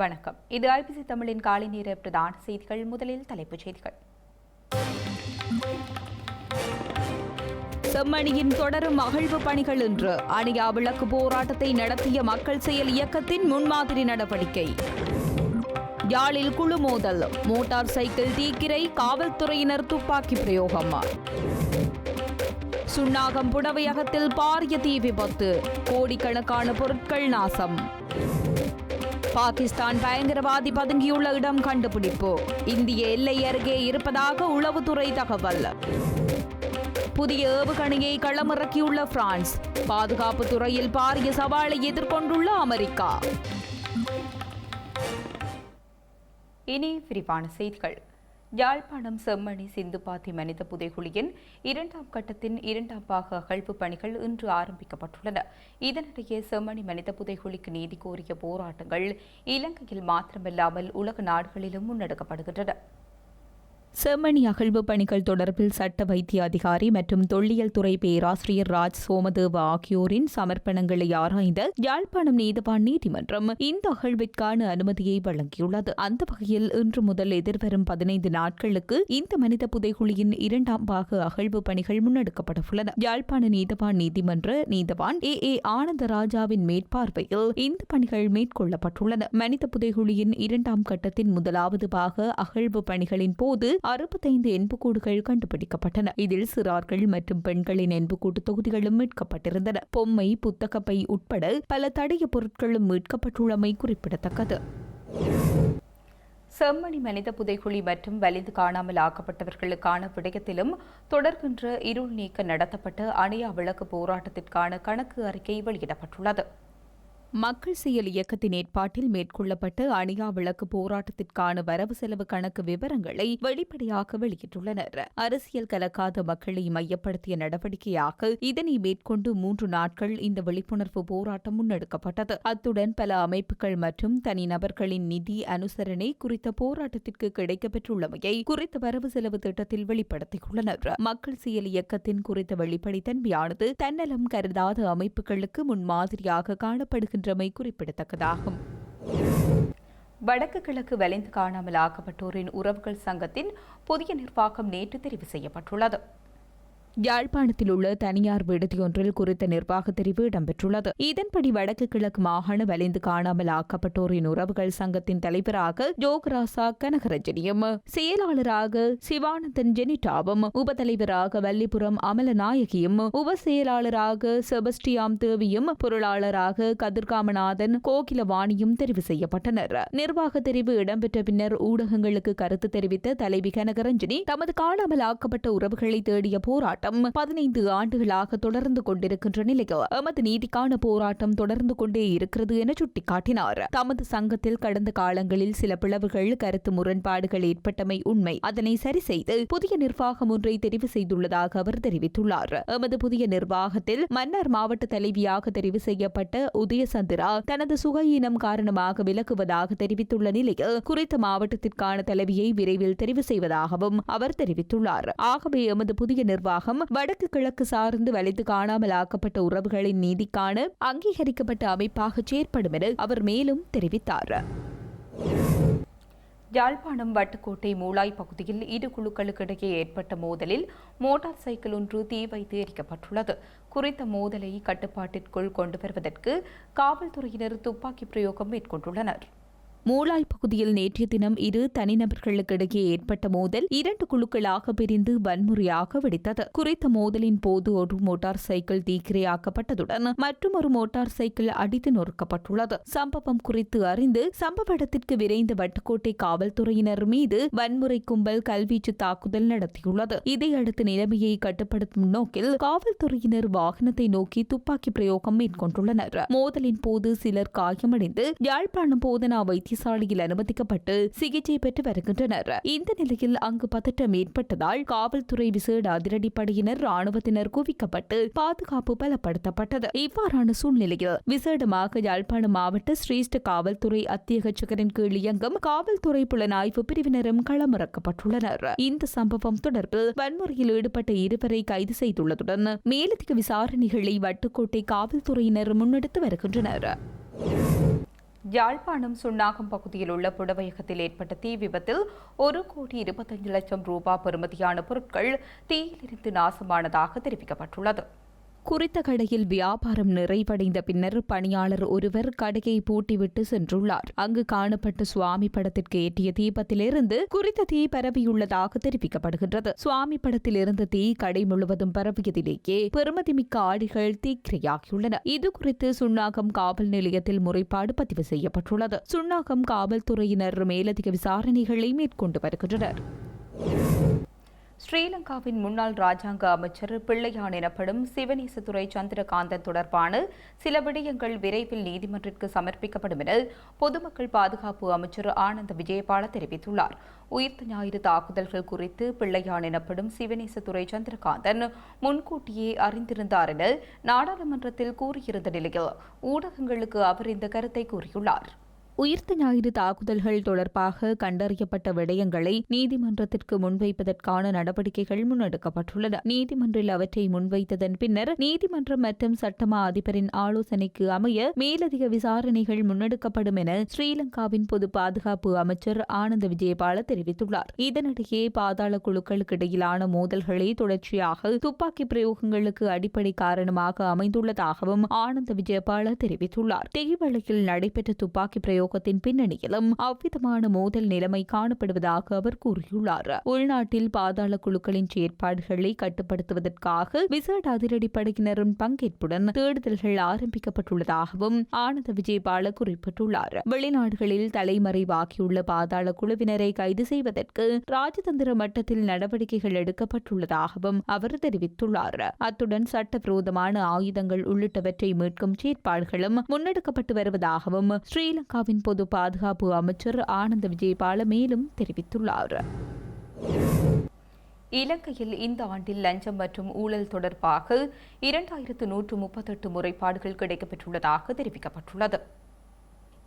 வணக்கம். இது ஐபிசி தமிழின் காலை நேர பிரதான செய்திகள். முதலில் தலைப்புச் செய்திகள். செம்மணியின் தொடரும் அகழ்வு பணிகள் என்று அணியா விளக்கு போராட்டத்தை நடத்திய மக்கள் செயல் இயக்கத்தின் முன்மாதிரி நடவடிக்கை. யாழில் குழு மோதல். மோட்டார் சைக்கிள் தீக்கிரை காவல்துறையினர் துப்பாக்கி பிரயோகம். சுண்ணாகம் புடவையகத்தில் பாரிய தீ விபத்து. கோடிக்கணக்கான பொருட்கள் நாசம். பாகிஸ்தான் பயங்கரவாதி பதுங்கியுள்ள இடம் கண்டுபிடிப்பு. இந்திய எல்லை அருகே இருப்பதாக உளவுத்துறை தகவல். புதிய ஏவுகணையை களமிறக்கியுள்ள பிரான்ஸ். பாதுகாப்பு துறையில் பாரிய சவாலை எதிர்கொண்டுள்ள அமெரிக்கா. இனி விரிவான செய்திகள். யாழ்ப்பாணம் செம்மணி சிந்துபாத்தி மனித புதைகுழியின் இரண்டாம் கட்டத்தின் இரண்டாம் பாக அகழ்வு பணிகள் இன்று ஆரம்பிக்கப்பட்டுள்ளன. இதனிடையே செம்மணி மனித புதைகுழிக்கு நீதி கோரிய போராட்டங்கள் இலங்கையில் மாத்திரமில்லாமல் உலக நாடுகளிலும் முன்னெடுக்கப்படுகின்றன. செம்மணி அகழ்வு பணிகள் தொடர்பில் சட்ட வைத்திய அதிகாரி மற்றும் தொல்லியல் துறை பேராசிரியர் ராஜ் சோமதேவ ஆகியோரின் சமர்ப்பணங்களை ஆராய்ந்த யாழ்ப்பாணம் நீதவான் நீதிமன்றம் இந்த அகழ்விற்கான அனுமதியை வழங்கியுள்ளது. அந்த வகையில் இன்று முதல் எதிர்வரும் பதினைந்து நாட்களுக்கு இந்த மனித புதைகுழியின் இரண்டாம் பாக அகழ்வு பணிகள் முன்னெடுக்கப்படவுள்ளன. யாழ்ப்பாண நீதவான் நீதிமன்ற நீதவான் ஏ. ஏ. ஆனந்தராஜாவின் மேற்பார்வையில் இந்த பணிகள் மேற்கொள்ளப்பட்டுள்ளன. மனித புதைகுழியின் இரண்டாம் கட்டத்தின் முதலாவது பாக அகழ்வு பணிகளின் போது அறுபத்தைந்து எண்புக்கூடுகள் கண்டுபிடிக்கப்பட்டன. இதில் சிறார்கள் மற்றும் பெண்களின் எண்புக்கூட்டு தொகுதிகளும் மீட்கப்பட்டிருந்தன. பொம்மை புத்தகப்பை உட்பட பல தடைய பொருட்களும் மீட்கப்பட்டுள்ளமை குறிப்பிடத்தக்கது. செம்மணி மனித புதைகுழி மற்றும் வலிந்து காணாமல் ஆக்கப்பட்டவர்களுக்கான விடயத்திலும் தொடர்கின்ற இருள் நீக்க நடத்தப்பட்ட அணியா விளக்கு போராட்டத்திற்கான கணக்கு அறிக்கை வெளியிடப்பட்டுள்ளது. மக்கள் செயல் இயக்கத்தின் ஏற்பாட்டில் மேற்கொள்ளப்பட்ட அணியா விளக்கு போராட்டத்திற்கான வரவு செலவு கணக்கு விவரங்களை வெளிப்படையாக வெளியிட்டுள்ளனர். அரசியல் கலக்காத மக்களை மையப்படுத்திய நடவடிக்கையாக இதனை மேற்கொண்டு மூன்று நாட்கள் இந்த விழிப்புணர்வு போராட்டம் முன்னெடுக்கப்பட்டது. அத்துடன் பல அமைப்புகள் மற்றும் தனிநபர்களின் நிதி அனுசரணை குறித்த போராட்டத்திற்கு கிடைக்கப்பெற்றுள்ளமையை குறித்த வரவு செலவு திட்டத்தில் வெளிப்படுத்தியுள்ளனர். மக்கள் செயல் இயக்கத்தின் குறித்த வெளிப்படைத்தன்மையானது தன்னலம் கருதாத அமைப்புகளுக்கு முன்மாதிரியாக காணப்படுகிறது. வருகின்றமை குறிப்பிடத்தக்கதாகும். வடக்கு கிழக்கு வலிந்து காணாமல் ஆக்கப்பட்டோரின் உறவுகள் சங்கத்தின் புதிய நிர்வாகம் நேற்று தெரிவு செய்யப்பட்டுள்ளது. யாழ்ப்பாணத்தில் உள்ள தனியார் விடுதியொன்றில் குறித்த நிர்வாக தெரிவு இடம்பெற்றுள்ளது. இதன்படி வடக்கு கிழக்கு மாகாண வலிந்து காணாமல் ஆக்கப்பட்டோரின் உறவுகள் சங்கத்தின் தலைவராக ஜோக்ராசா கனகரஞ்சனியும் செயலாளராக சிவானந்தன் ஜெனிட்டாவும் உபதலைவராக வல்லிபுரம் அமலநாயகியும் உப செயலாளராக செபஸ்டியாம் தேவியும் பொருளாளராக கதிர்காமநாதன் கோகிலவாணியும் தெரிவு செய்யப்பட்டனர். நிர்வாக தெரிவு இடம்பெற்ற பின்னர் ஊடகங்களுக்கு கருத்து தெரிவித்த தலைவி கனகரஞ்சனி தமது காணாமல் ஆக்கப்பட்ட உறவுகளை தேடிய போராட்டம் போராட்டம் பதினைந்து ஆண்டுகளாக தொடர்ந்து கொண்டிருக்கின்ற நிலையில் எமது நீதிக்கான போராட்டம் தொடர்ந்து கொண்டே இருக்கிறது என சுட்டிக்காட்டினார். தமது சங்கத்தில் கடந்த காலங்களில் சில பிளவுகள் கருத்து முரண்பாடுகள் ஏற்பட்டமை உண்மை. அதனை சரி செய்து புதிய நிர்வாகம் ஒன்றை தெரிவு செய்துள்ளதாக அவர் தெரிவித்துள்ளார். எமது புதிய நிர்வாகத்தில் மன்னார் மாவட்ட தலைவியாக தெரிவு செய்யப்பட்ட உதயசந்திரா தனது சுகையினம் காரணமாக விலகுவதாக தெரிவித்துள்ள நிலையில் குறித்த மாவட்டத்திற்கான தலைவியை விரைவில் தெரிவு செய்வதாகவும் அவர் தெரிவித்துள்ளார். ஆகவே எமது புதிய நிர்வாகம் வடக்கு கிழக்கு சார்ந்து வலித்து காணாமல் ஆக்கப்பட்ட உறவுகளின் நீதிக்கான அங்கீகரிக்கப்பட்ட அமைப்பாக செயற்படும் என அவர் மேலும் தெரிவித்தார். யாழ்ப்பாணம் வட்டுக்கோட்டை மூளாய் பகுதியில் இரு குழுக்களுக்கிடையே ஏற்பட்ட மோதலில் மோட்டார் சைக்கிள் ஒன்று தீ வைத்து எரிக்கப்பட்டுள்ளது. குறித்த மோதலை கட்டுப்பாட்டிற்குள் கொண்டு வருவதற்கு காவல்துறையினர் துப்பாக்கி பிரயோகம் மேற்கொண்டுள்ளனர். மூளாய் பகுதியில் நேற்றைய தினம் இரு தனிநபர்களுக்கிடையே ஏற்பட்ட மோதல் இரண்டு குழுக்களாக பிரிந்து வன்முறையாக வெடித்தது. குறித்த மோதலின் போது ஒரு மோட்டார் சைக்கிள் தீக்கிரையாக்கப்பட்டதுடன் மற்றொரு மோட்டார் சைக்கிள் அடித்து நொறுக்கப்பட்டுள்ளது. சம்பவம் குறித்து அறிந்து சம்பவ இடத்திற்கு விரைந்த வட்டுக்கோட்டை காவல்துறையினர் மீது வன்முறை கும்பல் கல்வீச்சு தாக்குதல் நடத்தியுள்ளது. இதையடுத்து நிலைமையை கட்டுப்படுத்தும் நோக்கில் காவல்துறையினர் வாகனத்தை நோக்கி துப்பாக்கி பிரயோகம் மேற்கொண்டுள்ளனர். மோதலின் போது சிலர் காயமடைந்து யாழ்ப்பாணம் போதனா வைத்திய வைத்தியசாலையில் அனுமதிக்கப்பட்டு சிகிச்சை பெற்று வருகின்றனர். இந்த நிலையில் அங்கு பதற்றம் ஏற்பட்டதால் காவல்துறை விசேட அதிரடிப்படையினர் ராணுவத்தினர் குவிக்கப்பட்டு பாதுகாப்பு பலப்படுத்தப்பட்டது. இவ்வாறான சூழ்நிலையில் விசேடமாக யாழ்ப்பாணம் மாவட்ட சிரேஷ்ட காவல்துறை அத்தியகச்சகரின் கீழ் இயங்கும் காவல்துறை புலனாய்வு பிரிவினரும் களமிறக்கப்பட்டுள்ளனர். இந்த சம்பவம் தொடர்பில் வன்முறையில் ஈடுபட்ட இருவரை கைது செய்துள்ளதுடன் மேலதிக விசாரணைகளை வட்டுக்கோட்டை காவல்துறையினர் முன்னெடுத்து வருகின்றனர். யாழ்ப்பாணம் சுண்ணாகம் பகுதியில் உள்ள புடவையகத்தில் ஏற்பட்ட தீ விபத்தில் ஒரு கோடி இருபத்தஞ்சு லட்சம் ரூபாய் பெறுமதியான பொருட்கள் தீயிலிருந்து நாசமானதாக தெரிவிக்கப்பட்டுள்ளது. குறித்த கடையில் வியாபாரம் நிறைவடைந்த பின்னர் பணியாளர் ஒருவர் கடையை பூட்டிவிட்டு சென்றுள்ளார். அங்கு காணப்பட்ட சுவாமி படத்திற்கு ஏற்றிய தீபத்திலிருந்து குறித்த தீ பரவியுள்ளதாக தெரிவிக்கப்படுகின்றது. சுவாமி படத்தில் இருந்த தீ கடை முழுவதும் பரவியதிலேயே பெருமதிமிக்க ஆடிகள் தீக்கிரையாகியுள்ளன. இது குறித்து சுண்ணாகம் காவல் நிலையத்தில் முறைப்பாடு பதிவு செய்யப்பட்டுள்ளது. சுண்ணாகம் காவல்துறையினர் மேலதிக விசாரணைகளை மேற்கொண்டு வருகின்றனர். ஸ்ரீலங்காவின் முன்னாள் ராஜாங்க அமைச்சர் பிள்ளையான் எனப்படும் சிவநேசத்துறை சந்திரகாந்தன் தொடர்பான சில விடயங்கள் விரைவில் நீதிமன்றத்திற்கு சமர்ப்பிக்கப்படும் என பொதுமக்கள் பாதுகாப்பு அமைச்சர் ஆனந்த விஜயபால தெரிவித்துள்ளார். உயிர்த்த ஞாயிறு தாக்குதல்கள் குறித்து பிள்ளையான் எனப்படும் சிவநேசத்துறை சந்திரகாந்தன் முன்கூட்டியே அறிந்திருந்தார் என நாடாளுமன்றத்தில் கூறியிருந்த நிலையில் ஊடகங்களுக்கு அவர் இந்த கருத்தை கூறியுள்ளார். உயிர்த்த ஞாயிறு தாக்குதல்கள் தொடர்பாக கண்டறியப்பட்ட விடயங்களை நீதிமன்றத்திற்கு முன்வைப்பதற்கான நடவடிக்கைகள் முன்னெடுக்கப்பட்டுள்ளன. நீதிமன்றில் அவற்றை முன்வைத்ததன் பின்னர் நீதிமன்றம் மற்றும் சட்டமா அதிபரின் ஆலோசனைக்கு அமைய மேலதிக விசாரணைகள் முன்னெடுக்கப்படும் என ஸ்ரீலங்காவின் பொது பாதுகாப்பு அமைச்சர் ஆனந்த விஜயபால தெரிவித்துள்ளார். இதனிடையே பாதாள குழுக்களுக்கு இடையிலான மோதல்களே தொடர்ச்சியாக துப்பாக்கி பிரயோகங்களுக்கு அடிப்படை காரணமாக அமைந்துள்ளதாகவும் ஆனந்த விஜயபால தெரிவித்துள்ளார். தெய்வளையில் நடைபெற்ற துப்பாக்கி பிரயோக பிரயோகத்தின் பின்னணியிலும் அவ்விதமான மோதல் நிலைமை காணப்படுவதாக அவர் கூறியுள்ளார். உள்நாட்டில் பாதாள குழுக்களின் செயற்பாடுகளை கட்டுப்படுத்துவதற்காக விசேட அதிரடிப்படையினரின் பங்கேற்புடன் தேடுதல்கள் ஆரம்பிக்கப்பட்டுள்ளதாகவும் ஆனந்த விஜயபால குறிப்பிட்டுள்ளார். வெளிநாடுகளில் தலைமறைவாகியுள்ள பாதாள குழுவினரை கைது செய்வதற்கு ராஜதந்திர மட்டத்தில் நடவடிக்கைகள் எடுக்கப்பட்டுள்ளதாகவும் அவர் தெரிவித்துள்ளார். அத்துடன் சட்டவிரோதமான ஆயுதங்கள் உள்ளிட்டவற்றை மீட்கும் செயற்பாடுகளும் முன்னெடுக்கப்பட்டு வருவதாகவும் ஸ்ரீலங்காவின் பொது பாதுகாப்பு அமைச்சர் ஆனந்த விஜயபால மேலும் தெரிவித்துள்ளார். இலங்கையில் இந்த ஆண்டில் லஞ்சம் மற்றும் ஊழல் தொடர்பாக இரண்டாயிரத்து நூற்று முப்பத்தெட்டு முறைப்பாடுகள் கிடைக்கப்பெற்றுள்ளதாக தெரிவிக்கப்பட்டுள்ளது.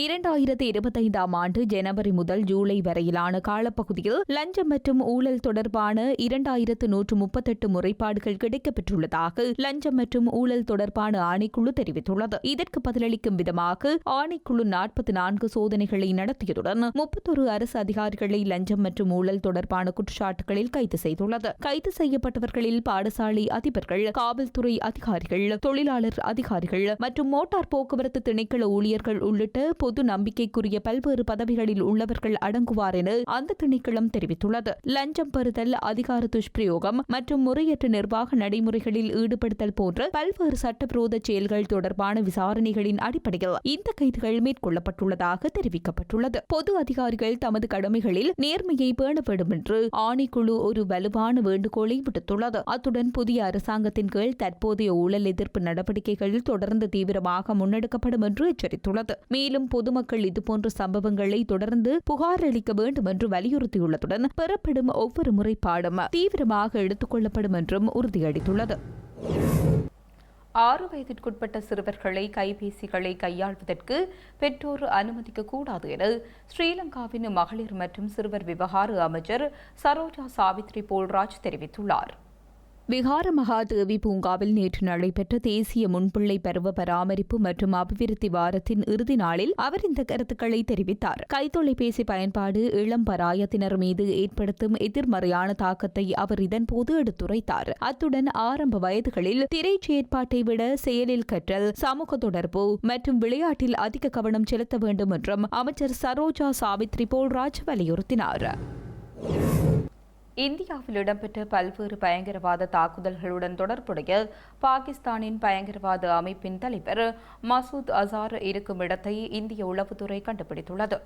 இரண்டாயிரத்தி இருபத்தைந்தாம் ஆண்டு ஜனவரி முதல் ஜூலை வரையிலான காலப்பகுதியில் லஞ்சம் மற்றும் ஊழல் தொடர்பான இரண்டாயிரத்து நூற்று முப்பத்தெட்டு முறைப்பாடுகள் கிடைக்கப்பெற்றுள்ளதாக லஞ்சம் மற்றும் ஊழல் தொடர்பான ஆணைக்குழு தெரிவித்துள்ளது. இதற்கு பதிலளிக்கும் விதமாக ஆணைக்குழு நாற்பத்தி நான்கு சோதனைகளை நடத்தியதுடன் முப்பத்தொரு அரசு அதிகாரிகளை லஞ்சம் மற்றும் ஊழல் தொடர்பான குற்றச்சாட்டுகளில் கைது செய்துள்ளது. கைது செய்யப்பட்டவர்களில் பாடசாலை அதிபர்கள் காவல்துறை அதிகாரிகள் தொழிலாளர் அதிகாரிகள் மற்றும் மோட்டார் போக்குவரத்து திணைக்கள ஊழியர்கள் உள்ளிட்ட பொது நம்பிக்கைக்குரிய பல்வேறு பதவிகளில் உள்ளவர்கள் அடங்குவார் என அந்த திணைக்களம் தெரிவித்துள்ளது. லஞ்சம் பெறுதல் அதிகார துஷ்பிரயோகம் மற்றும் முறையற்ற நிர்வாக நடைமுறைகளில் ஈடுபடுத்தல் போன்ற பல்வேறு சட்டவிரோத செயல்கள் தொடர்பான விசாரணைகளின் அடிப்படையில் இந்த கைதுகள் மேற்கொள்ளப்பட்டுள்ளதாக தெரிவிக்கப்பட்டுள்ளது. பொது அதிகாரிகள் தமது கடமைகளில் நேர்மையை பேண வேண்டும் என்று ஆணைக்குழு ஒரு வலுவான வேண்டுகோளை விடுத்துள்ளது. அத்துடன் புதிய அரசாங்கத்தின் கீழ் தற்போதைய ஊழல் எதிர்ப்பு நடவடிக்கைகள் தொடர்ந்து தீவிரமாக முன்னெடுக்கப்படும் என்று எச்சரித்துள்ளது. மேலும் பொதுமக்கள் இதுபோன்ற சம்பவங்களை தொடர்ந்து புகார் அளிக்க வேண்டும் என்று வலியுறுத்தியுள்ளதுடன் பெறப்படும் ஒவ்வொரு முறைப்பாடும் தீவிரமாக எடுத்துக் கொள்ளப்படும் என்றும் உறுதியளித்துள்ளது. ஆறு வயதிற்குட்பட்ட சிறுவர்களை கைபேசிகளை கையாள்வதற்கு பெற்றோர் அனுமதிக்க கூடாது என ஸ்ரீலங்காவின் மகளிர் மற்றும் சிறுவர் விவகார அமைச்சர் சரோஜா சாவித்ரி போல்ராஜ் தெரிவித்துள்ளார். விகார மகாதேவி பூங்காவில் நேற்று நடைபெற்ற தேசிய முன்பிள்ளை பருவ பராமரிப்பு மற்றும் அபிவிருத்தி வாரத்தின் இறுதி நாளில் அவர் இந்த கருத்துக்களை தெரிவித்தார். கைத்தொலைபேசி பயன்பாடு இளம் பராயத்தினர் மீது ஏற்படுத்தும் எதிர்மறையான தாக்கத்தை அவர் இதன்போது எடுத்துரைத்தார். அத்துடன் ஆரம்ப வயதுகளில் திரை செயற்பாட்டை விட செயலில் கற்றல் சமூக தொடர்பு மற்றும் விளையாட்டில் அதிக கவனம் செலுத்த வேண்டும் என்றும் அமைச்சர் சரோஜா சாவித்ரி போல்ராஜ் வலியுறுத்தினார். இந்தியாவில் இடம்பெற்ற பல்வேறு பயங்கரவாத தாக்குதல்களுடன் தொடர்புடைய பாகிஸ்தானின் பயங்கரவாத அமைப்பின் தலைவர் மசூத் அசார் இருக்கும் இடத்தை இந்திய உளவுத்துறை கண்டுபிடித்துள்ளது.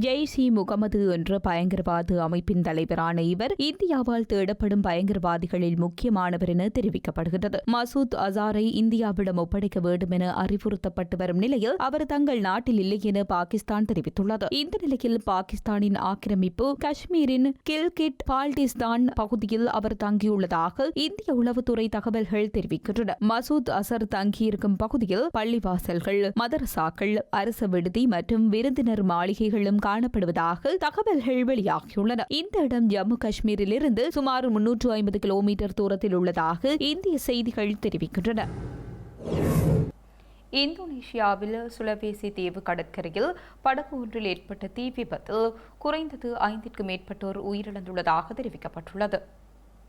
ஜெய்ஷ் இ முகமது என்ற பயங்கரவாத அமைப்பின் தலைவரான இவர் இந்தியாவால் தேடப்படும் பயங்கரவாதிகளில் முக்கியமானவர் என தெரிவிக்கப்படுகிறது மசூத் அசாரை இந்தியாவிடம் ஒப்படைக்க வேண்டும் என அறிவுறுத்தப்பட்டு வரும் நிலையில் அவர் தங்கள் நாட்டில் இல்லை என பாகிஸ்தான் தெரிவித்துள்ளது. இந்த நிலையில் பாகிஸ்தானின் ஆக்கிரமிப்பு காஷ்மீரின் கில்கிட் பால்டிஸ்தான் பகுதியில் அவர் தங்கியுள்ளதாக இந்திய உளவுத்துறை தகவல்கள் தெரிவிக்கின்றன. மசூத் அசர் தங்கியிருக்கும் பகுதியில் பள்ளிவாசல்கள் மதரசாக்கள் அரசு விடுதி மற்றும் விருந்தினர் மாளிகைகளும் காணப்படுவதாக தகவல்கள் வெளியாகியுள்ளன. இந்த இடம் ஜம்மு காஷ்மீரில் இருந்து சுமார் முன்னூற்று ஐம்பது கிலோமீட்டர் தூரத்தில் உள்ளதாக இந்திய செய்திகள் தெரிவிக்கின்றன. இந்தோனேஷியாவில் சுலவேசி தீவு கடற்கரையில் படகு ஒன்றில் ஏற்பட்ட தீ விபத்தில் குறைந்தது ஐந்திற்கு மேற்பட்டோர் உயிரிழந்துள்ளதாக தெரிவிக்கப்பட்டுள்ளது.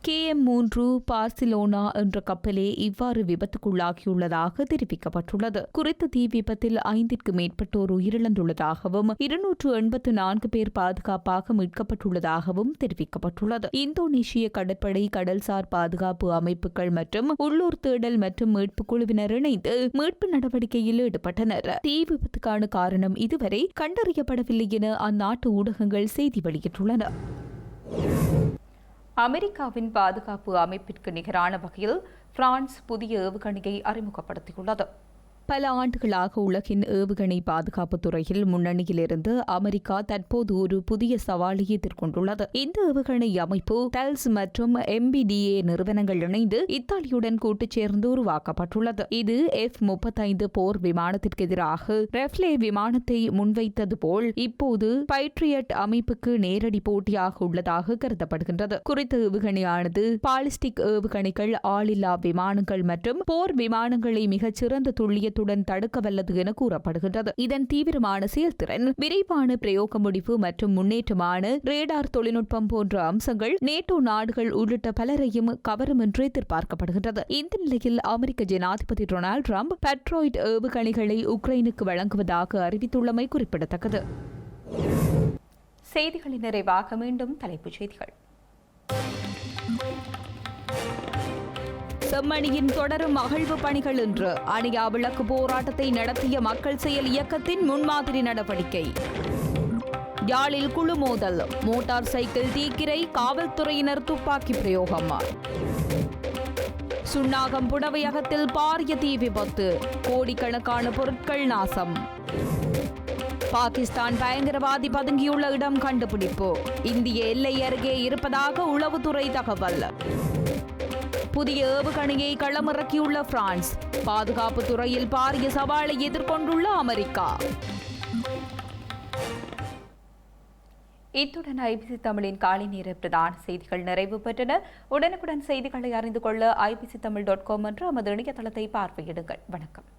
கே எம் மூன்று பார்சிலோனா என்ற கப்பலே இவ்வாறு விபத்துக்குள்ளாகியுள்ளதாக தெரிவிக்கப்பட்டுள்ளது. குறித்த தீ விபத்தில் ஐந்திற்கு மேற்பட்டோர் உயிரிழந்துள்ளதாகவும் இருநூற்று எண்பத்து நான்கு பேர் பாதுகாப்பாக மீட்கப்பட்டுள்ளதாகவும் தெரிவிக்கப்பட்டுள்ளது. இந்தோனேஷிய கடற்படை கடல்சார் பாதுகாப்பு அமைப்புகள் மற்றும் உள்ளூர் தேடல் மற்றும் மீட்பு குழுவினர் இணைந்து மீட்பு நடவடிக்கையில் ஈடுபட்டனர். தீ விபத்துக்கான காரணம் இதுவரை கண்டறியப்படவில்லை என அந்நாட்டு ஊடகங்கள் செய்தி வெளியிட்டுள்ளன. அமெரிக்காவின் பாதுகாப்பு அமைப்பிற்கு நிகரான வகையில் பிரான்ஸ் புதிய ஏவுகணையை அறிமுகப்படுத்தியுள்ளது. பல ஆண்டுகளாக உலகின் ஏவுகணை பாதுகாப்பு துறையில் முன்னணியிலிருந்து அமெரிக்கா தற்போது ஒரு புதிய சவாலை எதிர்கொண்டுள்ளது. இந்த ஏவுகணை அமைப்பு டெல்ஸ் மற்றும் எம்பிடிஏ நிறுவனங்கள் இணைந்து இத்தாலியுடன் கூட்டு சேர்ந்து உருவாக்கப்பட்டுள்ளது. இது எஃப் முப்பத்தைந்து போர் விமானத்திற்கு எதிராக ரெஃப்லே விமானத்தை முன்வைத்தது போல் இப்போது பைட்ரியட் அமைப்புக்கு நேரடி போட்டியாக உள்ளதாக கருதப்படுகின்றது. குறித்த ஏவுகணையானது பாலிஸ்டிக் ஏவுகணைகள் ஆளில்லா விமானங்கள் மற்றும் போர் விமானங்களை மிகச்சிறந்த துல்லிய வேகத்துடன் தடுக்க வல்லது என கூறப்படுகின்றது. இதன் தீவிரமான செயல்திறன் விரைவான பிரயோக முடிவு மற்றும் முன்னேற்றமான ரேடார் தொழில்நுட்பம் போன்ற அம்சங்கள் நேட்டோ நாடுகள் உள்ளிட்ட பலரையும் கவரும் என்று எதிர்பார்க்கப்படுகின்றது. இந்த நிலையில் அமெரிக்க ஜனாதிபதி டொனால்டு டிரம்ப் பெட்ரோய்ட் ஏவுகணைகளை உக்ரைனுக்கு வழங்குவதாக அறிவித்துள்ளமை குறிப்பிடத்தக்கது. செய்திகளின் நிறைவாக மீண்டும் தலைப்புச் செய்திகள். செம்மணியின் தொடரும் அகழ்வு பணிகள் என்று அணியா விளக்கு போராட்டத்தை நடத்திய மக்கள் செயல் இயக்கத்தின் முன்மாதிரி நடவடிக்கை. யாழில் குழு மோதல். மோட்டார் சைக்கிள் தீக்கிரை காவல்துறையினர் துப்பாக்கி பிரயோகம். சுண்ணாகம் புடவையகத்தில் பாரிய தீ விபத்து. கோடிக்கணக்கான பொருட்கள் நாசம். பாகிஸ்தான் பயங்கரவாதி பதுங்கியுள்ள இடம் கண்டுபிடிப்பு. இந்திய எல்லை அருகே இருப்பதாக உளவுத்துறை தகவல். புதிய ஏவுகணையை களமிறக்கியுள்ள பிரான்ஸ். பாதுகாப்பு துறையில் பாரிய சவாலை எதிர்கொண்டுள்ள அமெரிக்கா. இத்துடன் ஐபிசி தமிழின் காலை நேர பிரதான செய்திகள் நிறைவு பெற்றன. உடனுக்குடன் செய்திகளை அறிந்து கொள்ள ஐபிசி தமிழ் டாட் காம் என்ற நமது இணையதளத்தை பார்வையிடுங்கள். வணக்கம்.